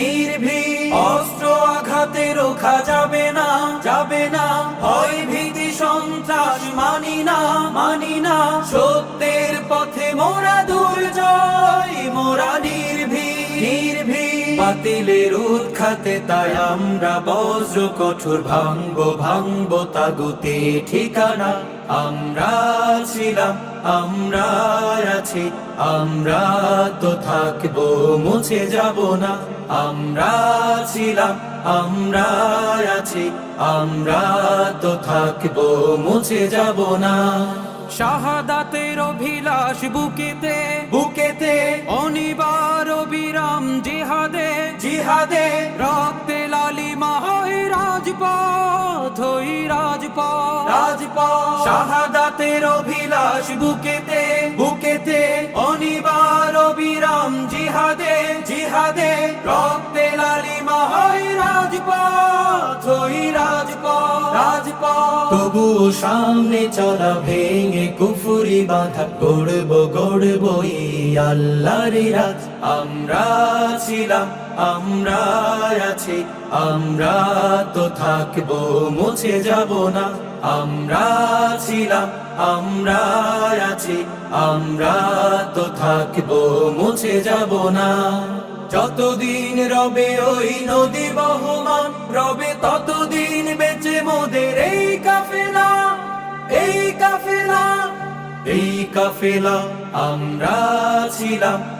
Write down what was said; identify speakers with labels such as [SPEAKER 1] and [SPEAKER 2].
[SPEAKER 1] নির্ভীক। অস্ত্র আঘাতে রোখা যাবে না যাবে না। ভয় ভীতি সন্ত্রাস মানি না মানি না। সত্যের পথে মোরা দুর্জয়, মোরা নির্ভীক। নির্ভীক। বাতিলের উৎখাতে তাই আমরা বজ্র কঠোর ভাঙবো ভাঙবো তাগুতে ঠিকানা। আমরা ছিলাম আমরা আছি আমরা তো থাকব মুছে যাব না। আমরা ছিলাম আমরা আছি আমরা তো থাকব মুছে যাব না। শাহাদাতের অভিলাষ বুকেতে বুকেতে অনিবার বিরাম জিহাদে জিহাদে রক্তে লালিমা হয় রাজপথ হই রাজপথ। শাহাদাতের অভিলাষ বুকেতে বুকেতে অনিবার বিরাম জিহাদে জিহাদে রক্তে লালিমা হয় রাজপথ হই রাজপথ রাজপথ। তবুও সামনে চলা ভেঙে কুফুরি বাধা গড়ব গড়ব আল্লাহর রাত। আমরা ছিলাম আমরা আছি, আমরা তো থাকব, মুছে যাব না। আমরা ছিলাম আমরা আছি, আমরা তো থাকব, মুছে যাব না। যতদিন রবে ওই নদী বহমান, রবে ততদিন বেঁচে মোদের এই কাফেলা এই কাফেলা এই কাফেলা আমরা ছিলাম।